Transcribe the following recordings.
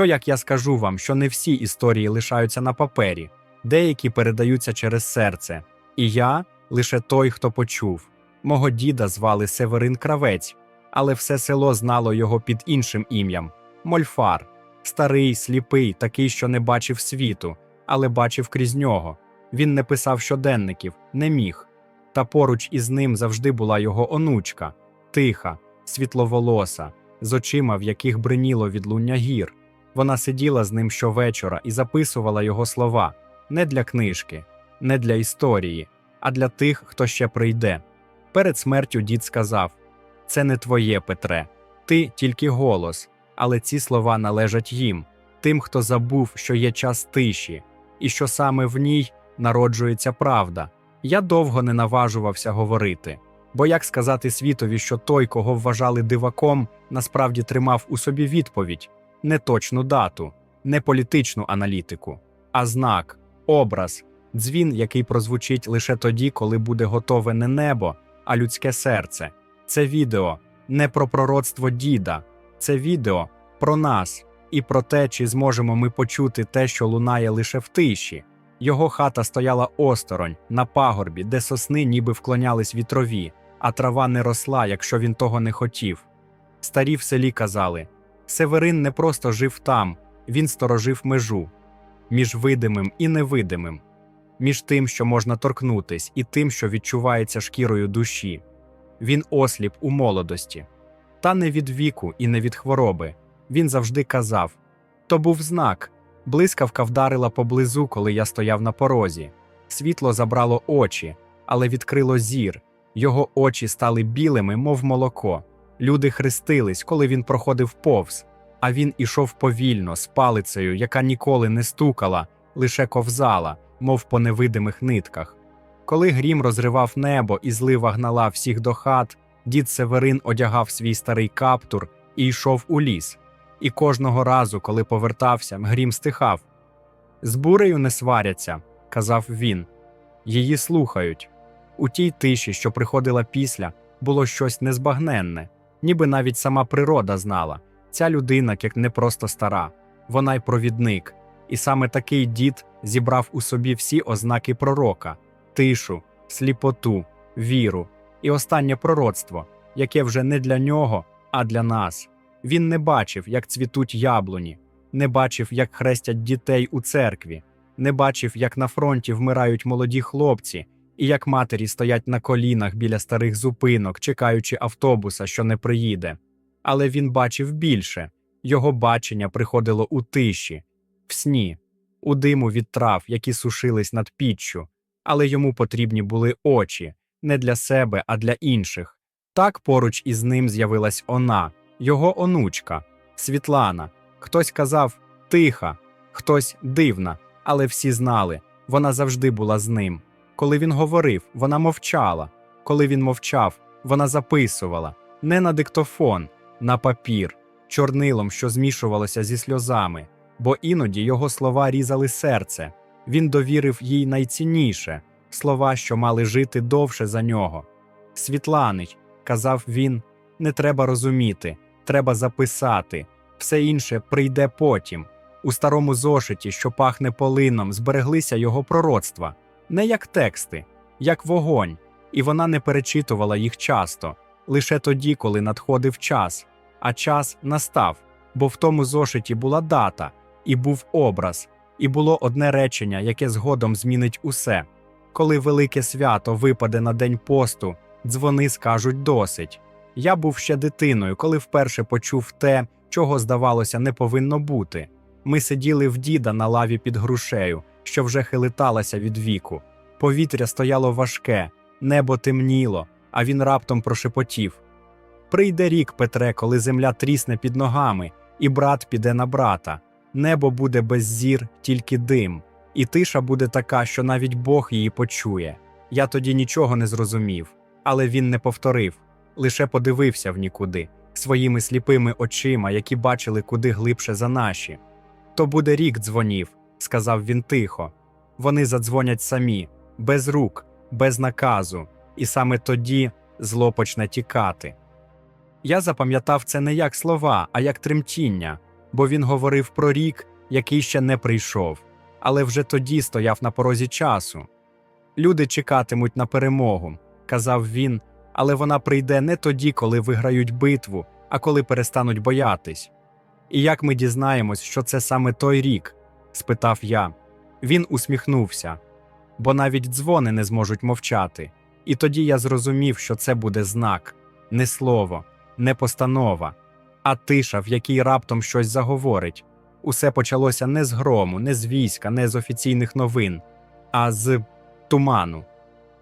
Що як я скажу вам, що не всі історії лишаються на папері, деякі передаються через серце, і я лише той, хто почув. Мого діда звали Северин Кравець, але все село знало його під іншим ім'ям Мольфар, старий, сліпий, такий, що не бачив світу, але бачив крізь нього. Він не писав щоденників, не міг. Та поруч із ним завжди була його онучка, тиха, світловолоса, з очима, в яких бриніло відлуння гір. Вона сиділа з ним щовечора і записувала його слова не для книжки, не для історії, а для тих, хто ще прийде. Перед смертю дід сказав: Це не твоє, Петре, ти тільки голос, але ці слова належать їм, тим, хто забув, що є час тиші, і що саме в ній народжується правда. Я довго не наважувався говорити, бо як сказати світові, що той, кого вважали диваком, насправді тримав у собі відповідь не точну дату, не політичну аналітику, а знак, образ, дзвін, який прозвучить лише тоді, коли буде готове не небо, а людське серце. Це відео не про пророцтво діда, це відео про нас і про те, чи зможемо ми почути те, що лунає лише в тиші. Його хата стояла осторонь, на пагорбі, де сосни ніби вклонялись вітрові, а трава не росла, якщо він того не хотів. Старі в селі казали Северин не просто жив там, він сторожив межу між видимим і невидимим, між тим, що можна торкнутись, і тим, що відчувається шкірою душі. Він осліп у молодості. Та не від віку і не від хвороби. Він завжди казав то був знак. Блискавка вдарила поблизу, коли я стояв на порозі. Світло забрало очі, але відкрило зір. Його очі стали білими, мов молоко. Люди хрестились, коли він проходив повз, а він ішов повільно, з палицею, яка ніколи не стукала, лише ковзала, мов по невидимих нитках. Коли грім розривав небо і злива гнала всіх до хат, дід Северин одягав свій старий каптур і йшов у ліс. І кожного разу, коли повертався, грім стихав. З бурею не сваряться, казав він. Її слухають. У тій тиші, що приходила після, було щось незбагненне, ніби навіть сама природа знала. Ця людина, як не просто стара, вона й провідник. І саме такий дід зібрав у собі всі ознаки пророка тишу, сліпоту, віру і останнє пророцтво, яке вже не для нього, а для нас. Він не бачив, як цвітуть яблуні, не бачив, як хрестять дітей у церкві, не бачив, як на фронті вмирають молоді хлопці, і як матері стоять на колінах біля старих зупинок, чекаючи автобуса, що не приїде. Але він бачив більше його бачення приходило у тиші, в сні, у диму від трав, які сушились над піччю, але йому потрібні були очі не для себе, а для інших. Так поруч із ним з'явилась вона, його онучка, Світлана. Хтось казав тиха, хтось дивна, але всі знали, вона завжди була з ним. Коли він говорив, вона мовчала. Коли він мовчав, вона записувала не на диктофон, на папір, чорнилом, що змішувалося зі сльозами, бо іноді його слова різали серце. Він довірив їй найцінніше слова, що мали жити довше за нього. Світланич, казав він, не треба розуміти, треба записати, все інше прийде потім. У старому зошиті, що пахне полином, збереглися його пророцтва, не як тексти, як вогонь, і вона не перечитувала їх часто, лише тоді, коли надходив час, а час настав, бо в тому зошиті була дата, і був образ, і було одне речення, яке згодом змінить усе. Коли велике свято випаде на день посту, дзвони скажуть досить. Я був ще дитиною, коли вперше почув те, чого, здавалося, не повинно бути. Ми сиділи в діда на лаві під грушею, що вже хилиталася від віку. Повітря стояло важке, небо темніло, а він раптом прошепотів: Прийде рік, Петре, коли земля трісне під ногами, і брат піде на брата. Небо буде без зір, тільки дим, і тиша буде така, що навіть Бог її почує. Я тоді нічого не зрозумів, але він не повторив, лише подивився в нікуди, своїми сліпими очима, які бачили куди глибше за наші. То буде рік дзвонів, сказав він тихо. Вони задзвонять самі, без рук, без наказу, і саме тоді зло почне тікати. Я запам'ятав це не як слова, а як тремтіння. бо він говорив про рік, який ще не прийшов, але вже тоді стояв на порозі часу. Люди чекатимуть на перемогу, казав він, але вона прийде не тоді, коли виграють битву, а коли перестануть боятись. І як ми дізнаємось, що це саме той рік? Спитав я. Він усміхнувся, бо навіть дзвони не зможуть мовчати. І тоді я зрозумів, що це буде знак, не слово, не постанова, а тиша, в якій раптом щось заговорить. Усе почалося не з грому, не з війська, не з офіційних новин, а з туману.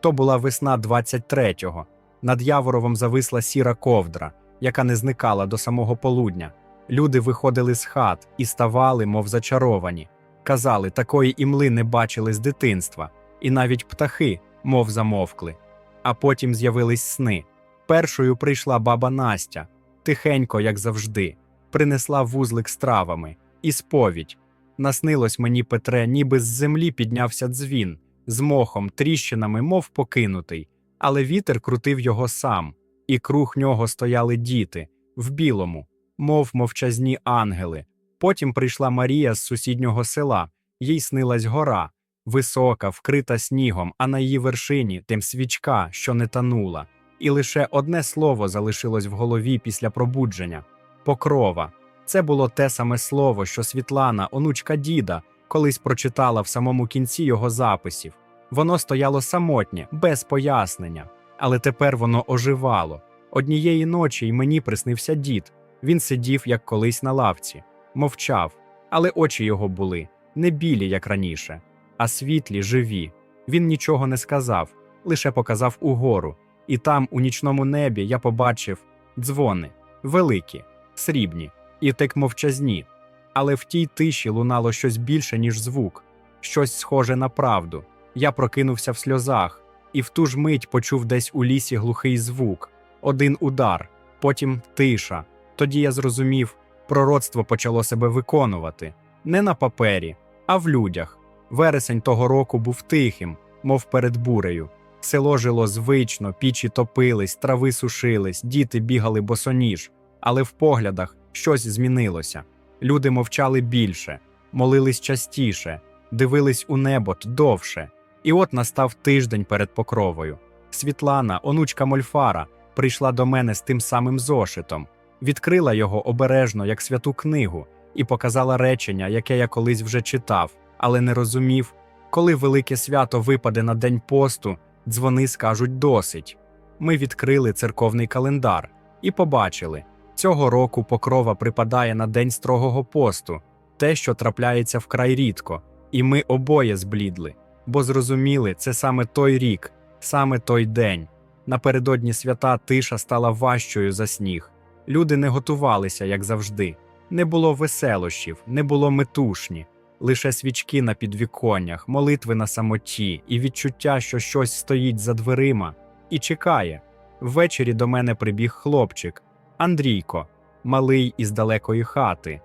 То була весна 23-го. Над Яворовом зависла сіра ковдра, яка не зникала до самого полудня. Люди виходили з хат і ставали, мов зачаровані. Казали, такої імли не бачили з дитинства, і навіть птахи, мов замовкли. А потім з'явились сни. Першою прийшла баба Настя, тихенько, як завжди, принесла вузлик з травами і сповідь. Наснилось мені Петре, ніби з землі піднявся дзвін, з мохом, тріщинами, мов покинутий, але вітер крутив його сам, і круг нього стояли діти в білому, мов мовчазні ангели. Потім прийшла Марія з сусіднього села, їй снилась гора, висока, вкрита снігом, а на її вершині тим свічка, що не танула. І лише одне слово залишилось в голові після пробудження покрова. Це було те саме слово, що Світлана, онучка діда, колись прочитала в самому кінці його записів. Воно стояло самотнє, без пояснення, але тепер воно оживало. Однієї ночі й мені приснився дід. Він сидів, як колись на лавці, мовчав, але очі його були не білі, як раніше, а світлі, живі. Він нічого не сказав, лише показав угору, і там, у нічному небі, я побачив дзвони великі, срібні і так мовчазні. Але в тій тиші лунало щось більше, ніж звук, щось схоже на правду. Я прокинувся в сльозах, і в ту ж мить почув десь у лісі глухий звук, один удар, потім тиша. Тоді я зрозумів, пророцтво почало себе виконувати не на папері, а в людях. Вересень того року був тихим, мов перед бурею. Село жило звично, пічі топились, трави сушились, діти бігали босоніж, але в поглядах щось змінилося. Люди мовчали більше, молились частіше, дивились у небо довше. І от настав тиждень перед покровою. Світлана, онучка Мольфара, прийшла до мене з тим самим зошитом, відкрила його обережно, як святу книгу, і показала речення, яке я колись вже читав, але не розумів, коли велике свято випаде на день посту, дзвони скажуть досить. Ми відкрили церковний календар і побачили, цього року покрова припадає на день строгого посту, те, що трапляється вкрай рідко, і ми обоє зблідли, бо зрозуміли, це саме той рік, саме той день. Напередодні свята тиша стала важчою за сніг. Люди не готувалися, як завжди. Не було веселощів, не було метушні, лише свічки на підвіконнях, молитви на самоті і відчуття, що щось стоїть за дверима і чекає. Ввечері до мене прибіг хлопчик Андрійко, малий із далекої хати.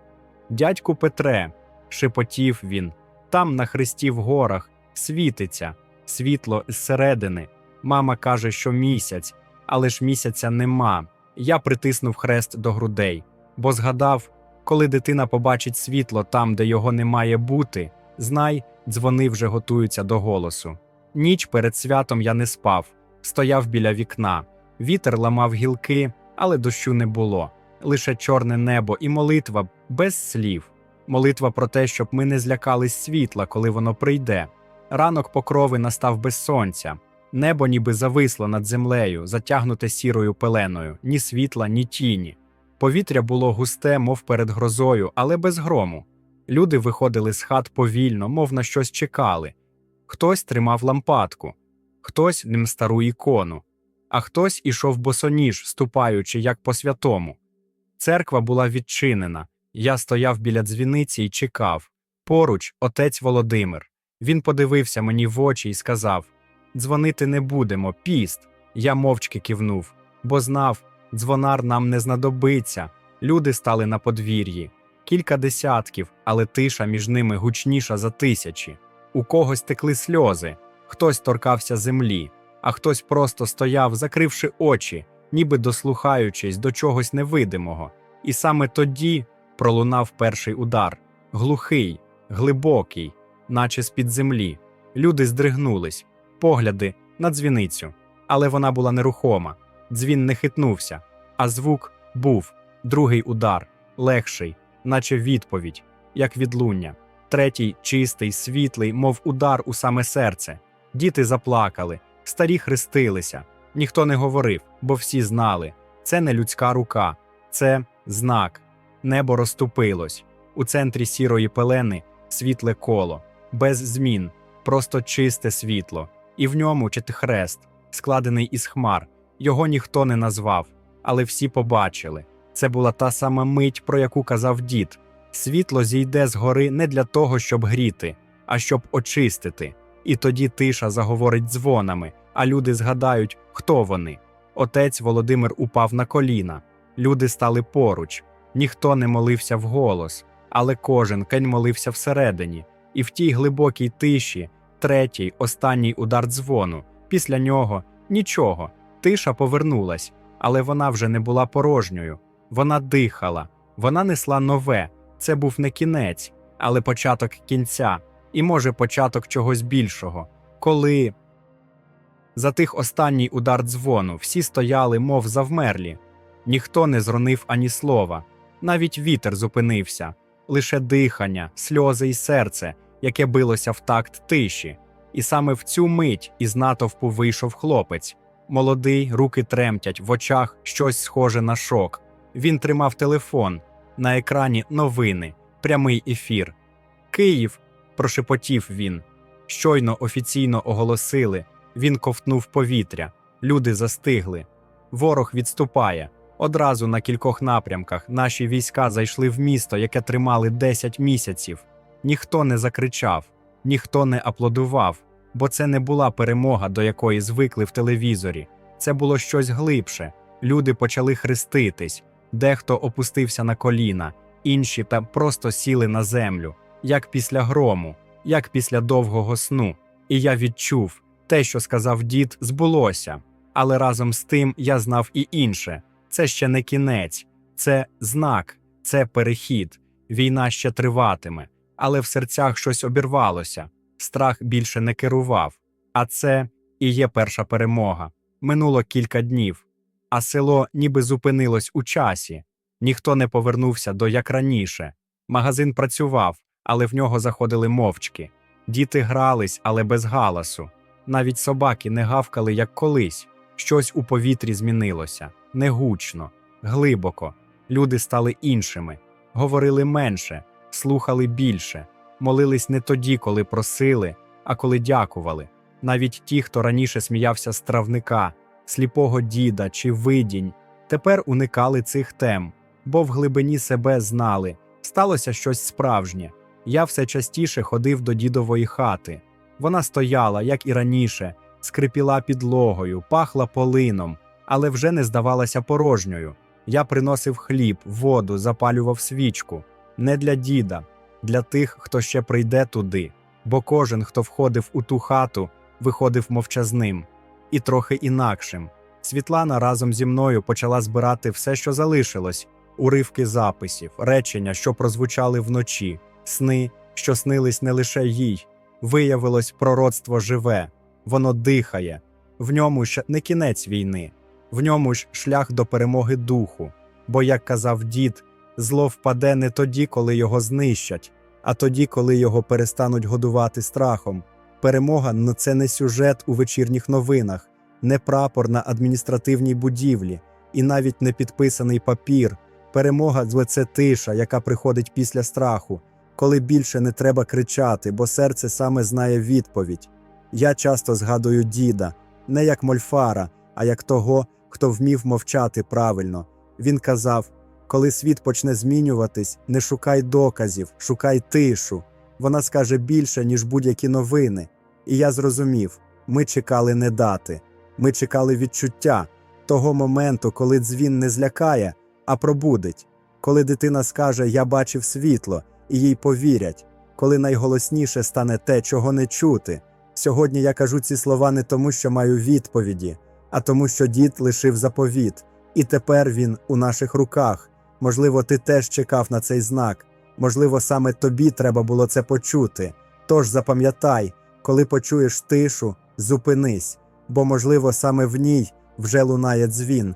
Дядьку Петре, шепотів він, там на хресті в горах світиться, світло зсередини. Мама каже, що місяць, але ж місяця нема. Я притиснув хрест до грудей, бо згадав, коли дитина побачить світло там, де його не має бути, знай, дзвони вже готуються до голосу. Ніч перед святом я не спав, стояв біля вікна. Вітер ламав гілки, але дощу не було. Лише чорне небо і молитва без слів. Молитва про те, щоб ми не злякались світла, коли воно прийде. Ранок покрови настав без сонця. Небо ніби зависло над землею, затягнуте сірою пеленою, ні світла, ні тіні. Повітря було густе, мов перед грозою, але без грому. Люди виходили з хат повільно, мов на щось чекали. Хтось тримав лампадку, хтось ним стару ікону, а хтось ішов босоніж, ступаючи, як по святому. Церква була відчинена. Я стояв біля дзвіниці і чекав. Поруч отець Володимир. Він подивився мені в очі і сказав: Дзвонити не будемо, піст. Я мовчки кивнув, бо знав, дзвонар нам не знадобиться. Люди стали на подвір'ї. Кілька десятків, але тиша між ними гучніша за тисячі. У когось текли сльози, хтось торкався землі, а хтось просто стояв, закривши очі, ніби дослухаючись до чогось невидимого. І саме тоді Пролунав перший удар глухий, глибокий, наче з-під землі. Люди здригнулись, погляди на дзвіницю. Але вона була нерухома. Дзвін не хитнувся, а звук був другий удар, легший, наче відповідь, як відлуння. Третій чистий, світлий, мов удар у саме серце. Діти заплакали, старі хрестилися. Ніхто не говорив, бо всі знали це не людська рука, це знак. Небо розступилось. У центрі сірої пелени світле коло, без змін, просто чисте світло, і в ньому хрест, складений із хмар. Його ніхто не назвав, але всі побачили. Це була та сама мить, про яку казав дід. Світло зійде з гори не для того, щоб гріти, а щоб очистити. І тоді тиша заговорить дзвонами, а люди згадають, хто вони. Отець Володимир упав на коліна. Люди стали поруч. Ніхто не молився вголос, але кожен кень молився всередині, і в тій глибокій тиші, третій, останній удар дзвону. Після нього нічого. Тиша повернулась, але вона вже не була порожньою. Вона дихала, вона несла нове. Це був не кінець, але початок кінця, і, може, початок чогось більшого. Коли затих останній удар дзвону, всі стояли, мов завмерлі. Ніхто не зронив ані слова, навіть вітер зупинився, лише дихання, сльози і серце, яке билося в такт тиші. І саме в цю мить із натовпу вийшов хлопець. Молодий, руки тремтять, в очах щось схоже на шок. Він тримав телефон. На екрані новини, прямий ефір. Київ, прошепотів він. Щойно офіційно оголосили. Він ковтнув повітря. Люди застигли. Ворог відступає. Одразу на кількох напрямках наші війська зайшли в місто, яке тримали 10 місяців. Ніхто не закричав, ніхто не аплодував, бо це не була перемога, до якої звикли в телевізорі. Це було щось глибше. Люди почали хреститись, дехто опустився на коліна, інші та просто сіли на землю, як після грому, як після довгого сну. І я відчув те, що сказав дід, збулося. Але разом з тим я знав і інше це ще не кінець, це знак, це перехід. Війна ще триватиме, але в серцях щось обірвалося, страх більше не керував. А це і є перша перемога. Минуло кілька днів, а село ніби зупинилось у часі. Ніхто не повернувся до як раніше. Магазин працював, але в нього заходили мовчки. Діти грались, але без галасу. Навіть собаки не гавкали, як колись. Щось у повітрі змінилося негучно, глибоко. Люди стали іншими, говорили менше, слухали більше, молились не тоді, коли просили, а коли дякували. Навіть ті, хто раніше сміявся з травника, сліпого діда чи видінь, тепер уникали цих тем, бо в глибині себе знали, сталося щось справжнє. Я все частіше ходив до дідової хати. Вона стояла, як і раніше, скрипіла підлогою, пахла полином, але вже не здавалася порожньою. Я приносив хліб, воду, запалював свічку не для діда, для тих, хто ще прийде туди, бо кожен, хто входив у ту хату, виходив мовчазним і трохи інакшим. Світлана разом зі мною почала збирати все, що залишилось: уривки записів, речення, що прозвучали вночі, сни, що снились не лише їй. Виявилось, пророцтво живе, воно дихає, в ньому ще не кінець війни, в ньому ж шлях до перемоги духу. Бо, як казав дід, зло впаде не тоді, коли його знищать, а тоді, коли його перестануть годувати страхом. Перемога це не сюжет у вечірніх новинах, не прапор на адміністративній будівлі і навіть не підписаний папір. Перемога це тиша, яка приходить після страху, коли більше не треба кричати, бо серце саме знає відповідь. Я часто згадую діда, не як мольфара, а як того, хто вмів мовчати правильно. Він казав: коли світ почне змінюватись, не шукай доказів, шукай тишу. Вона скаже більше, ніж будь-які новини. І я зрозумів: ми чекали не дати, ми чекали відчуття того моменту, коли дзвін не злякає, а пробудить, коли дитина скаже Я бачив світло, і їй повірять, коли найголосніше стане те, чого не чути. Сьогодні я кажу ці слова не тому, що маю відповіді, а тому, що дід лишив заповіт, і тепер він у наших руках. Можливо, ти теж чекав на цей знак. Можливо, саме тобі треба було це почути. Тож запам'ятай, коли почуєш тишу, зупинись, бо, можливо, саме в ній вже лунає дзвін,